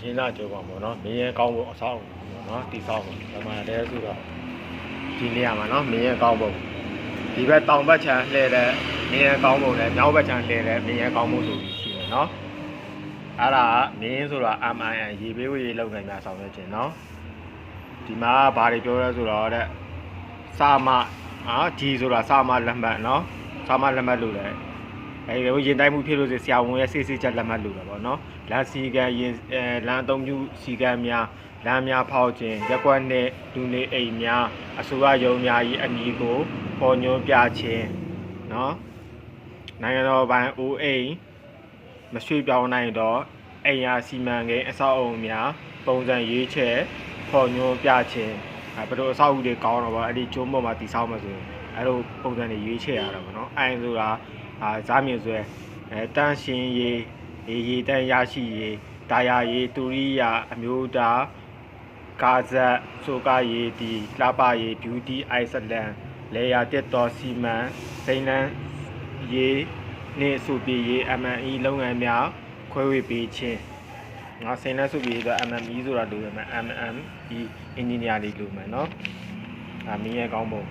ရှင်းလာကြောပါပေါ့နော်မင်းရဲ့ကောင်းဖို့အဆောင်ပေါ့နော်တိဆောက်ဖို့ဒါမှလည်းဆိုတော့ဒီနေရာမှာနော်မင်းရဲ့ကောင်းဖို့ဒီဘက်တောင်ဘက်ခြမ်းလှည့်တဲ့မင်းရဲ့ကောင်းဖို့နဲ့မြောက်ဘက်ခြမ်းလှည့်တဲ့မင်းရဲ့ကောင်းဖို့ဆိုပြီးရှိတယ်နော်အဲ့ဒါကမင်းဆိုတာ MIN ရေပေးဝေးလုပ်နိုင်မှာဆောင်ရွက်ခြင်းနော်ဒီမှာဘာတွေပြောလဲဆိုတော့တဲ့စာမအာဒီဆိုတာစာမလက်မှတ်နော်စာမလက်မှတ်လို့လည်း အဲဒီရင်တိုင်းမှုဖြစ်လို့ဆိုဆရာဝန်ရဲ့စစ်စစ်ချက်လက်မှတ်လို့တာပေါ့နော်လမ်းစီကံရင်အဲလမ်းအသုံးပြုစီကံများလမ်းများဖောက်ခြင်းရက်ကွက်နဲ့လူနေအိမ်များအစိုးရရုံးများ၏အမည်ကိုပေါ်ညွှန်းပြခြင်းနော်နိုင်ငံတော်ပိုင်အိုးအိမ်မရွှေ့ပြောင်းနိုင်တော့အိမ်ယာစီမံကိန်းအဆောက်အုံများပုံစံရွေးချယ်ပေါ်ညွှန်းပြခြင်းအဲဘယ်လိုအဆောက်အဦတွေကောင်းတော့ဗောအဲ့ဒီကျုံးပေါ်မှာတည်ဆောက်မှဆိုရင်အဲ့လိုပုံစံတွေရွေးချယ်ရတာဗောနော်အိုင်ဆိုတာ အာဇာမြင့်ဆွဲအဲတန်းရှင်ရေရေရေတန်းရရှိရေတာယာရေတူရိယာအမျိုးသားကာဇက်ဆိုကာရေဒီလှပရေ beauty iceland လေယာတက်တော်စီမံစိန်လန်းရေနေစုပြေရေ MME လုပ်ငန်းများခွဲဝေပေးခြင်းငါစိန်လန်းစုပြေဆို MME ဆိုတာလို့ရမယ် MME engineer လေးလို့မယ်เนาะဒါမင်းရဲ့ကောင်းပုံ